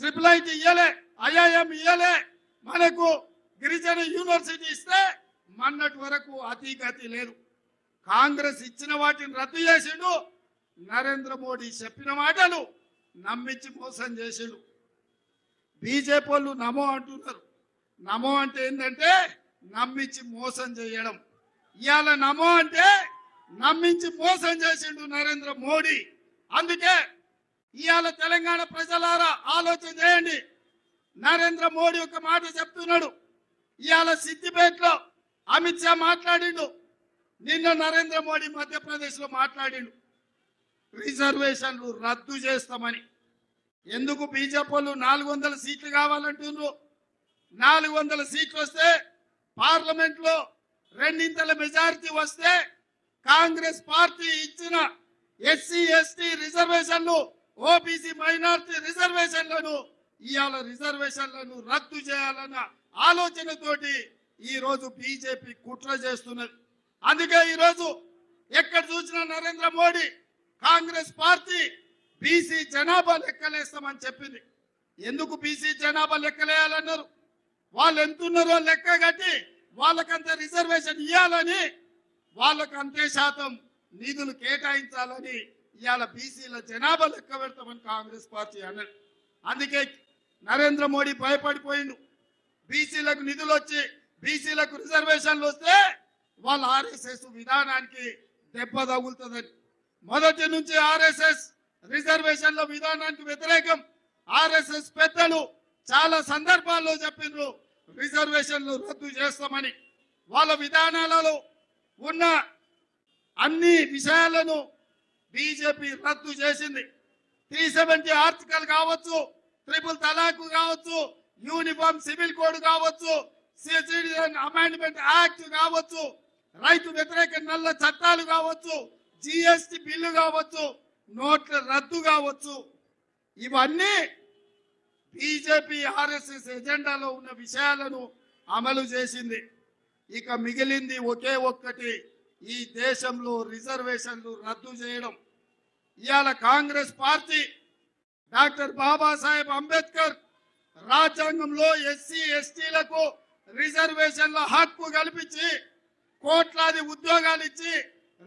Triple IT ఇయ్యలే IIM ఇయ్యలే. మనకు గిరిజన యూనివర్సిటీ ఇస్తే మన్నటి వరకు అతీగతి లేదు. కాంగ్రెస్ ఇచ్చిన వాటిని రద్దు చేసిండు. నరేంద్ర మోడీ చెప్పిన మాటలు నమ్మించి మోసం చేసిండు. బీజేపీ వాళ్ళు నమో అంటున్నారు. నమో అంటే ఏంటంటే నమ్మించి మోసం చేయడం. ఇవాళ నమో అంటే నమ్మించి మోసం చేసిండు నరేంద్ర మోడీ. అందుకే ఇవాళ తెలంగాణ ప్రజలారా ఆలోచన చేయండి. నరేంద్ర మోడీ ఒక మాట చెప్తున్నాడు. ఇవాళ సిద్దిపేటలో అమిత్ షా మాట్లాడిండు. నిన్న నరేంద్ర మోడీ మధ్యప్రదేశ్లో మాట్లాడిండు. రిజర్వేషన్లు రద్దు చేస్తామని. ఎందుకు బీజేపీ వాళ్ళు నాలుగు వందల సీట్లు కావాలంటున్నారు నాలుగు వందల సీట్లు వస్తే పార్లమెంట్లో రెండింతల మెజారిటీ వస్తే కాంగ్రెస్ పార్టీ ఇచ్చిన ఎస్సీ ఎస్టీ రిజర్వేషన్లు ఓబీసీ మైనార్టీ రిజర్వేషన్లను ఇవాళ రిజర్వేషన్లను రద్దు చేయాలన్న ఆలోచనతోటి ఈరోజు బీజేపీ కుట్ర చేస్తున్నది. అందుకే ఈరోజు ఎక్కడ చూసినా నరేంద్ర మోడీ కాంగ్రెస్ పార్టీ బీసీ జనాభా లెక్కలేస్తామని చెప్పింది. ఎందుకు బీసీ జనాభా లెక్కలేయాలన్నారు? వాళ్ళు ఎంతున్నారో లెక్క కట్టి వాళ్ళకంత రిజర్వేషన్ ఇవ్వాలని వాళ్ళకు అంతే శాతం నిధులు కేటాయించాలని ఇవాళ బీసీల జనాభా లెక్క పెడతామని కాంగ్రెస్ పార్టీ అన్నాడు అందుకే నరేంద్ర మోడీ భయపడిపోయిండు. బీసీలకు నిధులు వచ్చి బీసీలకు రిజర్వేషన్లు వస్తే వాళ్ళ ఆర్ఎస్ఎస్ విధానానికి దెబ్బ తగులుతుందని. మొదటి నుంచి ఆర్ఎస్ఎస్ రిజర్వేషన్ల విధానానికి వ్యతిరేకం. ఆర్ఎస్ఎస్ పెద్దలు చాలా సందర్భాల్లో చెప్పిండ్రు రిజర్వేషన్లు రద్దు చేస్తామని. వాళ్ళ విధానాలలో ఉన్న అన్ని విషయాలను బీజేపీ రద్దు చేసింది. త్రీ సెవెంటీ ఆర్టికల్ కావచ్చు ట్రిపుల్ తలాక్ కావచ్చు యూనిఫామ్ సివిల్ కోడ్ కావచ్చు సిటిజన్ అమెండ్మెంట్ యాక్ట్ కావచ్చు రైతు వ్యతిరేక నల్ల చట్టాలు కావచ్చు జిఎస్టి బిల్లు కావచ్చు నోట్ల రద్దు కావచ్చు. ఇవన్నీ బీజేపీ ఆర్ఎస్ఎస్ ఎజెండాలో ఉన్న విషయాలను అమలు చేసింది. ఇక మిగిలింది ఒకే ఒక్కటి. ఈ దేశంలో రిజర్వేషన్లు రద్దు చేయడం. ఇవాళ కాంగ్రెస్ పార్టీ డాక్టర్ బాబాసాహెబ్ అంబేద్కర్ రాజ్యాంగంలో ఎస్సీ ఎస్టీలకు రిజర్వేషన్ల హక్కు కల్పించి కోట్లాది ఉద్యోగాలు ఇచ్చి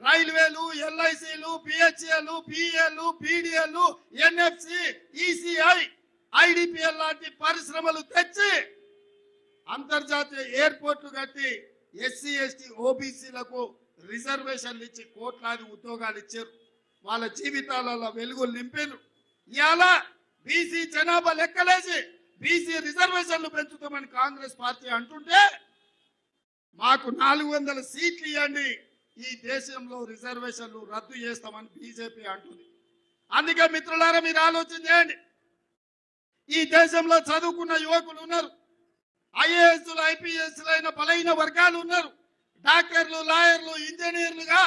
రైల్వేలు ఎల్ఐసిలు పిహెచ్ఏలు పిఏలు పీడిఎల్ ఎన్ఎఫ్సి ఈసీఐ ఐడిపిఎల్ లాంటి పరిశ్రమలు తెచ్చి అంతర్జాతీయ ఎయిర్పోర్ట్లు కట్టి ఎస్సీ ఎస్టీ ఓబీసీలకు రిజర్వేషన్లు ఇచ్చి కోట్లాది ఉద్యోగాలు ఇచ్చారు. వాళ్ళ జీవితాలలో వెలుగులు నింపారు ఇవాళ బీసీ జనాభా లెక్కలేసి బీసీ రిజర్వేషన్లు పెంచుతామని కాంగ్రెస్ పార్టీ అంటుంటే మాకు నాలుగు వందల సీట్లు ఇవ్వండి ఈ దేశంలో రిజర్వేషన్లు రద్దు చేస్తామని బీజేపీ అంటుంది. అందుకే మిత్రులారా మీరు ఆలోచన చేయండి. ఈ దేశంలో చదువుకున్న యువకులు ఉన్నారు. ఐఏఎస్లు ఐపీఎస్లు అయిన బలైన వర్గాలు ఉన్నారు. డాక్టర్లు లాయర్లు ఇంజనీర్లుగా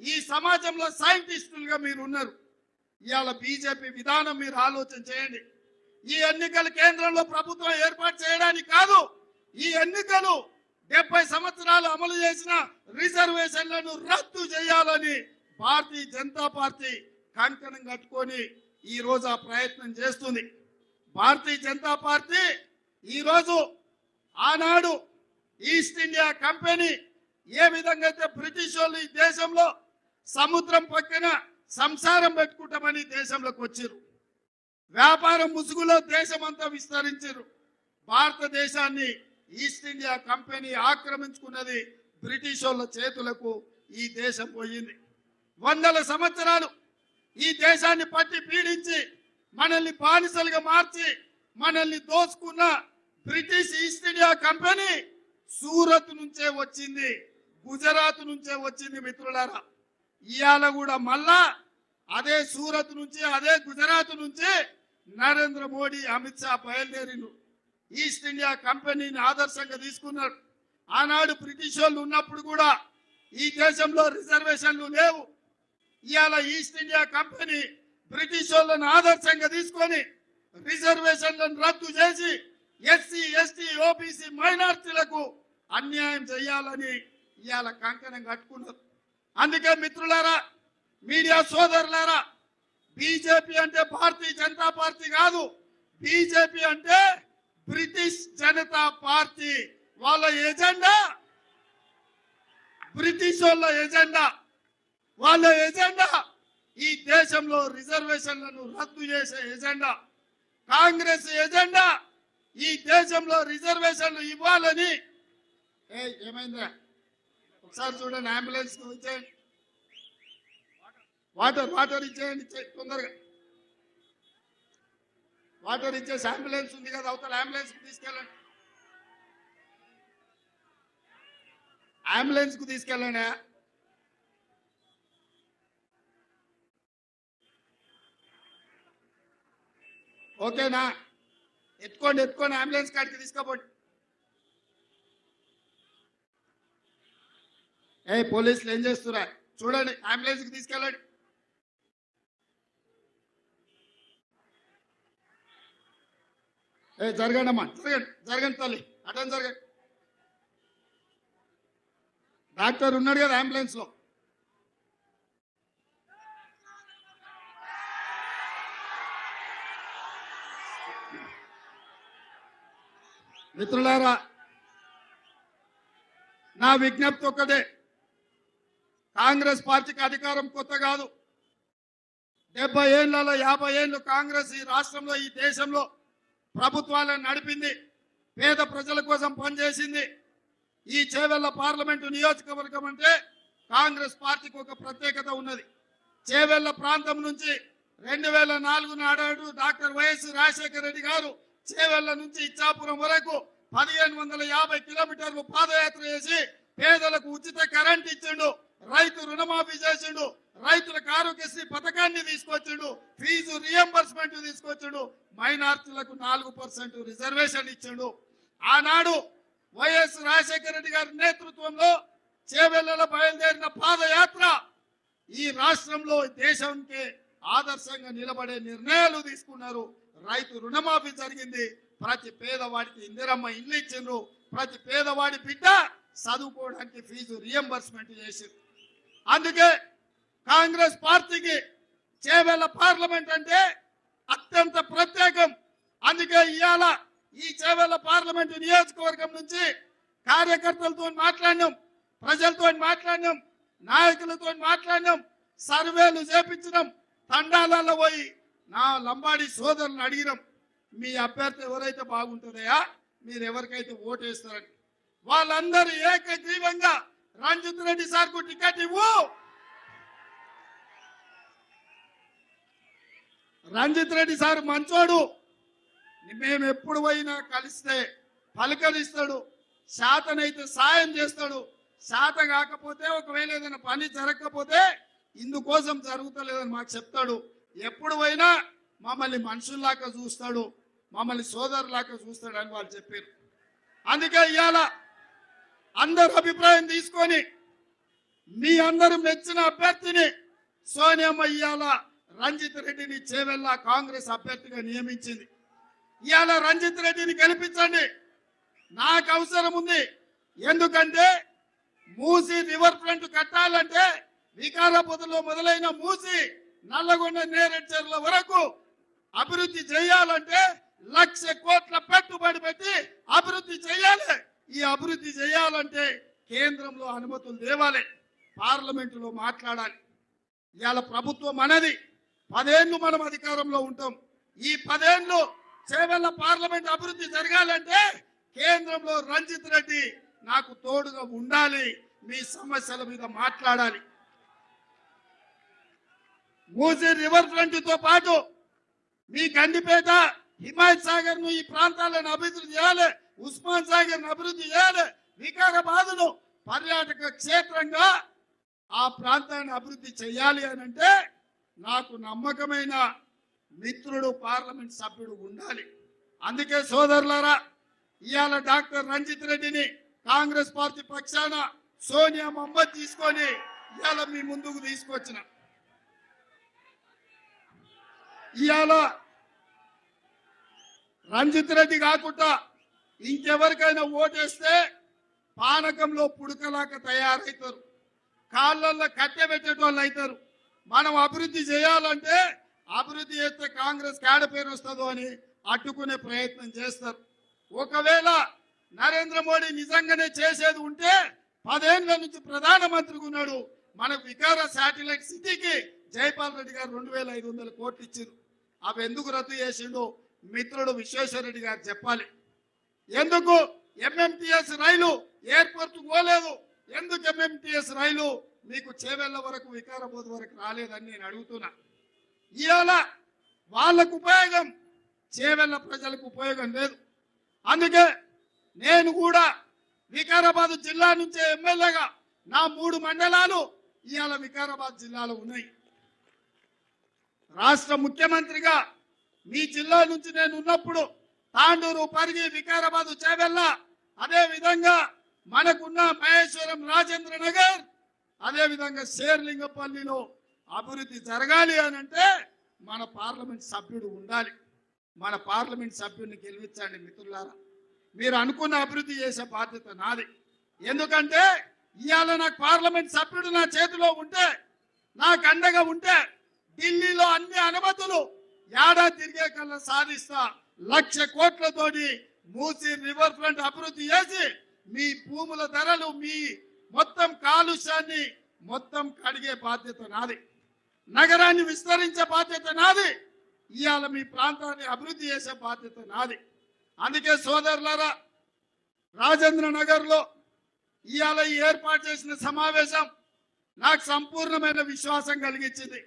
ఈ సమాజంలో సైంటిస్టులుగా మీరు ఉన్నారు ఇవాళ బీజేపీ విధానం మీరు ఆలోచన చేయండి. ఈ ఎన్నికలు కేంద్రంలో ప్రభుత్వం ఏర్పాటు చేయడానికి కాదు ఈ ఎన్నికలు డెబ్బై సంవత్సరాలు అమలు చేసిన రిజర్వేషన్లను రద్దు చేయాలని భారతీయ జనతా పార్టీ కంకణం కట్టుకొని ఈ రోజు ఆ ప్రయత్నం చేస్తుంది. భారతీయ జనతా పార్టీ ఈరోజు ఆనాడు ఈస్ట్ ఇండియా కంపెనీ ఏ విధంగా అయితే బ్రిటిష్ వాళ్ళు ఈ దేశంలో సముద్రం పక్కన సంసారం పెట్టుకుంటామని దేశంలోకి వచ్చారు వ్యాపారం ముసుగులో దేశమంతా విస్తరించారు భారతదేశాన్ని ఈస్ట్ ఇండియా కంపెనీ ఆక్రమించుకున్నది బ్రిటిష్ వాళ్ళ చేతులకు ఈ దేశం పోయింది. వందల సంవత్సరాలు ఈ దేశాన్ని పట్టి పీడించి మనల్ని బానిసలుగా మార్చి మనల్ని దోచుకున్న British east India company Surat నుంచే వచ్చింది. గుజరాత్ నుంచే వచ్చింది మిత్రులారా. ఇవాళ కూడా మళ్ళా అదే సూరత్ నుంచి అదే గుజరాత్ నుంచి నరేంద్ర మోడీ అమిత్ షా బయలుదేరిండు ఈస్ట్ ఇండియా కంపెనీని ఆదర్శంగా తీసుకున్నాడు ఆనాడు బ్రిటిష్ వాళ్ళు ఉన్నప్పుడు కూడా ఈ దేశంలో రిజర్వేషన్లు లేవు. ఇవాళ ఈస్ట్ ఇండియా కంపెనీ బ్రిటిష్ వాళ్ళను ఆదర్శంగా తీసుకొని రిజర్వేషన్లను రద్దు చేసి ఎస్సీ ఎస్టీ ఓబీసీ మైనార్టీలకు అన్యాయం చేయాలని ఇవాళ కంకణం కట్టుకున్నారు. అందుకే మిత్రులారా మీడియా సోదరులారా బీజేపీ అంటే భారతీయ జనతా పార్టీ కాదు బీజేపీ అంటే బ్రిటిష్ జనతా పార్టీ వాళ్ళ ఎజెండా. బ్రిటిష్ వాళ్ళ ఎజెండా. వాళ్ళ ఎజెండా. ఈ దేశంలో రిజర్వేషన్లను రద్దు చేసే ఎజెండా. కాంగ్రెస్ ఎజెండా. ఈ దేశంలో రిజర్వేషన్లు ఇవ్వాలని. ఏ ఏమైందా ఒకసారి చూడండి అంబులెన్స్ ఇచ్చేయండి. వాటర్ వాటర్ ఇచ్చేయండి తొందరగా. వాటర్ ఇచ్చేసి అంబులెన్స్ ఉంది కదా అవతల అంబులెన్స్ తీసుకెళ్ళండి. అంబులెన్స్కు తీసుకెళ్ళండి. ఓకేనా ఎత్తుకోండి ఎత్తుకోండి అంబులెన్స్ కాడికి తీసుకోపోండి. ఏ పోలీసులు ఏం చేస్తున్నారు చూడండి అంబులెన్స్కి తీసుకెళ్ళండి. ఏ జరగండి అమ్మా జరగండి జరగండి తల్లి అటెండ్ జరగండి. డాక్టర్ ఉన్నాడు కదా అంబులెన్స్లో మిత్రులారా నా విజ్ఞప్తి ఒక్కటే కాంగ్రెస్ పార్టీకి అధికారం కొత్త కాదు. డెబ్బై ఏళ్ళలో యాభై ఏళ్ళు కాంగ్రెస్ ఈ రాష్ట్రంలో ఈ దేశంలో ప్రభుత్వాలను నడిపింది పేద ప్రజల కోసం పనిచేసింది. ఈ చేవెళ్ళ పార్లమెంటు నియోజకవర్గం అంటే కాంగ్రెస్ పార్టీకి ఒక ప్రత్యేకత ఉన్నది. చేవెళ్ళ ప్రాంతం నుంచి రెండు వేల నాలుగు నాడాడు డాక్టర్ వైఎస్ రాజశేఖర రెడ్డి గారు. చేవెళ్ళ నుంచి ఇచ్చాపురం వరకు పదిహేను వందల యాభై కిలోమీటర్లు పాదయాత్ర చేసి పేదలకు ఉచిత కరెంట్ ఇచ్చిండు. రైతు రుణమాఫీ చేసిండు రైతులకు ఆరోగ్యశ్రీ పథకాన్ని తీసుకొచ్చిండు ఫీజు రియంబర్స్మెంట్ తీసుకొచ్చిండు మైనార్టీలకు నాలుగు పర్సెంట్ రిజర్వేషన్ ఇచ్చిండు. ఆనాడు వైఎస్ రాజశేఖర రెడ్డి గారి నేతృత్వంలో చేవెళ్ళలో బయలుదేరిన పాదయాత్ర ఈ రాష్ట్రంలో దేశానికి ఆదర్శంగా నిలబడే నిర్ణయాలు తీసుకున్నారు. రైతు రుణమాఫీ జరిగింది. ప్రతి పేదవాడికి ఇందిరమ్మ ఇల్లు ఇచ్చిండ్రు. ప్రతి పేదవాడి బిడ్డ చదువుకోవడానికి ఫీజు రియంబర్స్మెంట్ చేసింది. అందుకే కాంగ్రెస్ పార్టీకి చేవెళ్ళ పార్లమెంట్ అంటే అత్యంత ప్రత్యేకం. అందుకే ఇవాళ ఈ చేవెళ్ళ పార్లమెంటు నియోజకవర్గం నుంచి కార్యకర్తలతో మాట్లాడినాం ప్రజలతో మాట్లాడినాం నాయకులతో మాట్లాడినాం సర్వేలు చేపించినాం. తండాలలో పోయి నా లంబాడి సోదరులను అడిగినాం మీ అభ్యర్థి ఎవరైతే బాగుంటుందయా మీరు ఎవరికైతే ఓటేస్తారని వాళ్ళందరూ ఏకగ్రీవంగా రంజిత్ రెడ్డి సార్కు టికెట్ ఇవ్వు. రంజిత్ రెడ్డి సార్ మంచోడు. మేము ఎప్పుడు పోయినా కలిస్తే పలకరిస్తాడు. శాతనైతే సాయం చేస్తాడు. శాత కాకపోతే ఒకవేళ ఏదైనా పని జరగకపోతే ఇందుకోసం జరుగుతలేదని మాకు చెప్తాడు. ఎప్పుడు పోయినా మమ్మల్ని మనుషుల్లాగా చూస్తాడు. మమ్మల్ని సోదరులాగా చూస్తాడు అని వాళ్ళు చెప్పారు. అందుకే ఇవాళ అందరు అభిప్రాయం తీసుకొని మీ అందరు మెచ్చిన అభ్యర్థిని సోనియమ్మ ఇవాళ రంజిత్ రెడ్డిని చేవెళ్ళ కాంగ్రెస్ అభ్యర్థిగా నియమించింది. ఇవాళ రంజిత్ రెడ్డిని గెలిపించండి. నాకు అవసరం ఉంది. ఎందుకంటే మూసి రివర్ ఫ్రంట్ కట్టాలంటే వికారాబాద్లో మొదలైన మూసి నల్లగొండ నేరెడ్చర్ల వరకు అభివృద్ధి చేయాలంటే లక్ష కోట్ల పెట్టుబడి పెట్టి అభివృద్ధి చేయాలి. ఈ అభివృద్ధి చేయాలంటే కేంద్రంలో అనుమతులు తేవాలి పార్లమెంటులో మాట్లాడాలి. ఇవాళ ప్రభుత్వం అనేది పదేళ్ళు మనం అధికారంలో ఉంటాం. ఈ పదేళ్ళు చేవెళ్ళ పార్లమెంట్ అభివృద్ధి జరగాలంటే కేంద్రంలో రంజిత్ రెడ్డి నాకు తోడుగా ఉండాలి మీ సమస్యల మీద మాట్లాడాలి. మూసీ రివర్ ఫ్రంట్తో పాటు మీ గండిపేట హిమాయత్ సాగర్ను ఈ ప్రాంతాలను అభివృద్ధి చేయాలి. ఉస్మాన్ సాగర్ అభివృద్ధి చేయాలి వికారాబాదును పర్యాటక క్షేత్రంగా ఆ ప్రాంతాన్ని అభివృద్ధి చేయాలి అని అంటే నాకు నమ్మకమైన మిత్రుడు పార్లమెంట్ సభ్యుడు ఉండాలి. అందుకే సోదరులారా ఇవాళ డాక్టర్ రంజిత్ రెడ్డిని కాంగ్రెస్ పార్టీ పక్షాన సోనియా మహమ్మద్ తీసుకొని ఇవాళ మీ ముందుకు తీసుకొచ్చిన. ఇవాళ రంజిత్ రెడ్డి కాకుండా ఇంకెవరికైనా ఓటేస్తే పానకంలో పుడకలాగా తయారవుతారు కాళ్ళల్లో కట్టె పెట్టేటోళ్ళు అవుతారు మనం అభివృద్ధి చేయాలంటే అభివృద్ధి చేస్తే కాంగ్రెస్ కాడ పేరు వస్తుందో అని అడ్డుకునే ప్రయత్నం చేస్తారు. ఒకవేళ నరేంద్ర మోడీ నిజంగానే చేసేది ఉంటే పదేళ్ళ నుంచి ప్రధానమంత్రికి ఉన్నాడు. మనకు వికార శాటిలైట్ సిటీకి జైపాల్ రెడ్డి గారు రెండు వేల ఐదు వందల కోట్లు ఇచ్చారు. అవి ఎందుకు రద్దు చేసిండో మిత్రుడు విశ్వేశ్వరరెడ్డి గారు చెప్పాలి. ఎందుకు ఎంఎంటిఎస్ రైలు ఎయిర్పోర్ట్ పోలేదు? ఎందుకు ఎంఎంటిఎస్ రైలు మీకు చేవెళ్ళ వరకు వికారాబాద్ వరకు రాలేదని నేను అడుగుతున్నా. ఇవాళ వాళ్ళకు ఉపయోగం చేవెళ్ళ ప్రజలకు ఉపయోగం లేదు. అందుకే నేను కూడా వికారాబాద్ జిల్లా నుంచే ఎమ్మెల్యేగా నా మూడు మండలాలు ఇవాళ వికారాబాద్ జిల్లాలో ఉన్నాయి. రాష్ట్ర ముఖ్యమంత్రిగా మీ జిల్లా నుంచి నేను ఉన్నప్పుడు తాండూరు పరిగి వికారాబాద్ చేవెళ్ళ. అదే విధంగా మనకున్న మహేశ్వరం రాజేంద్ర నగర్ అదే విధంగా శేర్లింగపల్లిలో అభివృద్ధి జరగాలి అని అంటే మన పార్లమెంట్ సభ్యుడు ఉండాలి. మన పార్లమెంట్ సభ్యుడిని గెలిపించండి మిత్రులారా. మీరు అనుకున్న అభివృద్ధి చేసే బాధ్యత నాది. ఎందుకంటే ఇవాళ నాకు పార్లమెంట్ సభ్యుడు నా చేతిలో ఉంటే నాకు అండగా ఉంటే ఢిల్లీలో అన్ని అనుమతులు ఏడా తిరిగే కల్లా సాధిస్తా లక్ష కోట్లతోటి మూసి రివర్ ఫ్రంట్ అభివృద్ధి చేసి మీ భూముల ధరలు మీ మొత్తం కాలుష్యాన్ని మొత్తం కడిగే బాధ్యత నాది. నగరాన్ని విస్తరించే బాధ్యత నాది. ఇవాళ మీ ప్రాంతాన్ని అభివృద్ధి చేసే బాధ్యత నాది. అందుకే సోదరులారా రాజేంద్ర నగర్లో ఇవాళ ఏర్పాటు చేసిన సమావేశం నాకు సంపూర్ణమైన విశ్వాసం కలిగించింది.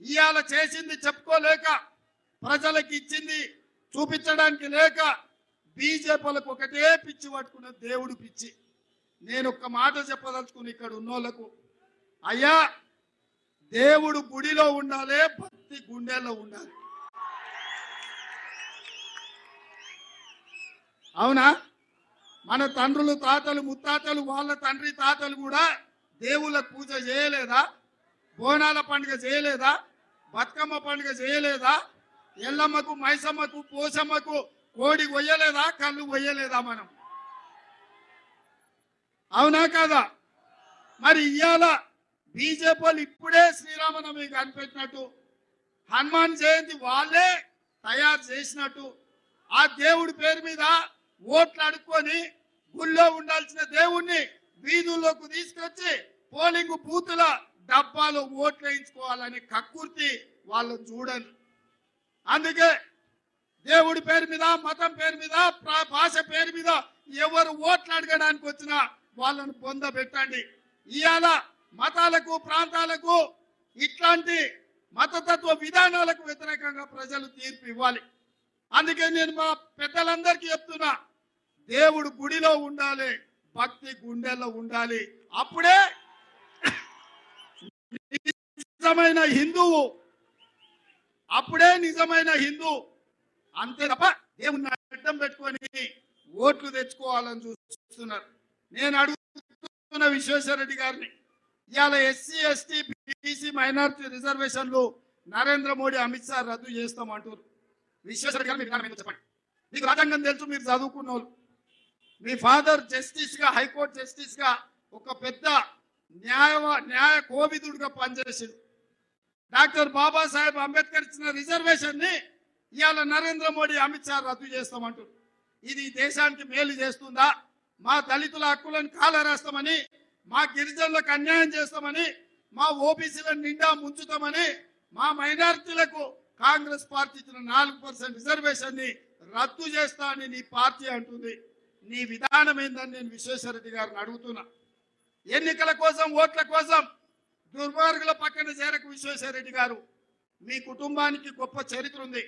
ఇవాళ చేసింది చెప్పుకోలేక ప్రజలకు ఇచ్చింది చూపించడానికి లేక బీజేపీలకు ఒకటే పిచ్చి పట్టుకున్న దేవుడు పిచ్చి. నేను ఒక్క మాట చెప్పదలుచుకుని ఇక్కడ ఉన్నోళ్ళకు అయ్యా దేవుడు గుడిలో ఉండాలి భక్తి గుండెల్లో ఉండాలి. అవునా? మన తండ్రులు తాతలు ముత్తాతలు వాళ్ళ తండ్రి తాతలు కూడా దేవుళ్ళ పూజ చేయలేదా? బోనాల పండుగ చేయలేదా? బతుకమ్మ పండుగ చేయలేదా? ఎల్లమ్మకు మైసమ్మకు పోసమ్మకు కోడి కొయ్యలేదా కళ్ళు కొయ్యలేదా మనం? అవునా కాదా? మరి ఇవాళ బీజేపీ ఇప్పుడే శ్రీరామనవమి కనిపెట్టినట్టు హనుమాన్ జయంతి వాళ్ళే తయారు చేసినట్టు ఆ దేవుడి పేరు మీద ఓట్లు అడుక్కొని గుళ్ళో ఉండాల్సిన దేవుణ్ణి వీధుల్లోకి తీసుకొచ్చి పోలింగ్ బూతుల డబ్బాలో ఓట్లు వేయించుకోవాలని కక్కుర్తి వాళ్ళు చూడండి అందుకే దేవుడి పేరు మీద మతం పేరు మీద ప్రా- భాష పేరు మీద ఎవరు ఓట్లు అడగడానికి వచ్చినా వాళ్ళను పొందబెట్టండి ఇవాళ మతాలకు ప్రాంతాలకు ఇట్లాంటి మతతత్వ విధానాలకు వ్యతిరేకంగా ప్రజలు తీర్పు ఇవ్వాలి. అందుకే నేను మా పెద్దలందరికీ చెప్తున్నా దేవుడు గుడిలో ఉండాలి భక్తి గుండెల్లో ఉండాలి. అప్పుడే నిజమైన హిందువు అప్పుడే నిజమైన హిందూ అంతే తప్ప దేవుని అడ్డం పెట్టుకొని ఓట్లు తెచ్చుకోవాలని చూస్తున్నారు. నేను అడుగుతున్న విశ్వేశ్వరరెడ్డి గారిని ఇవాళ ఎస్సీ ఎస్టీ బీసీ మైనారిటీ రిజర్వేషన్లు నరేంద్ర మోడీ అమిత్ షా రద్దు చేస్తామంటారు విశ్వేశ్వరరెడ్డి గారు మీరు చెప్పండి. మీకు రాజ్యాంగం తెలుసు మీరు చదువుకున్న వాళ్ళు మీ ఫాదర్ జస్టిస్గా హైకోర్టు జస్టిస్గా ఒక పెద్ద న్యాయ న్యాయ కోవిదుడిగా పనిచేసింది డాక్టర్ బాబాసాహెబ్ అంబేద్కర్ ఇచ్చిన రిజర్వేషన్ని ఇవాళ నరేంద్ర మోడీ అమిత్ షా రద్దు చేస్తామంటారు ఇది దేశానికి మేలు చేస్తుందా? మా దళితుల హక్కులను కాలరాస్తామని మా గిరిజనులకు అన్యాయం చేస్తామని మా ఓబీసీల నిండా ముంచుతామని మా మైనారిటీలకు కాంగ్రెస్ పార్టీ ఇచ్చిన నాలుగు పర్సెంట్ రిజర్వేషన్ని రద్దు చేస్తా అని నీ పార్టీ అంటుంది. నీ విధానం ఏందని నేను విశ్వేశ్వరరెడ్డి గారిని అడుగుతున్నా. ఎన్నికల కోసం ఓట్ల కోసం దుర్మార్గుల పక్కన చేరకు విశ్వేశ్వరరెడ్డి గారు మీ కుటుంబానికి గొప్ప చరిత్ర ఉంది.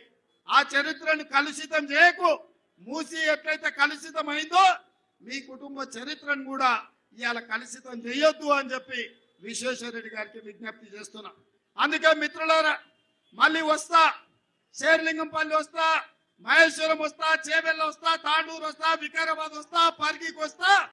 ఆ చరిత్రను కలుషితం చేయకు. మూసి ఎట్లయితే కలుషితం అయిందో మీ కుటుంబ చరిత్రను కూడా ఇవాళ కలుషితం చేయొద్దు అని చెప్పి విశ్వేశ్వరరెడ్డి గారికి విజ్ఞప్తి చేస్తున్నా. అందుకే మిత్రులారా మళ్ళీ వస్తా. శేర్లింగంపల్లి వస్తా మహేశ్వరం వస్తా చేవెళ్ళ వస్తా తాండూరు వస్తా వికారాబాద్ వస్తా పరిగికి వస్తా.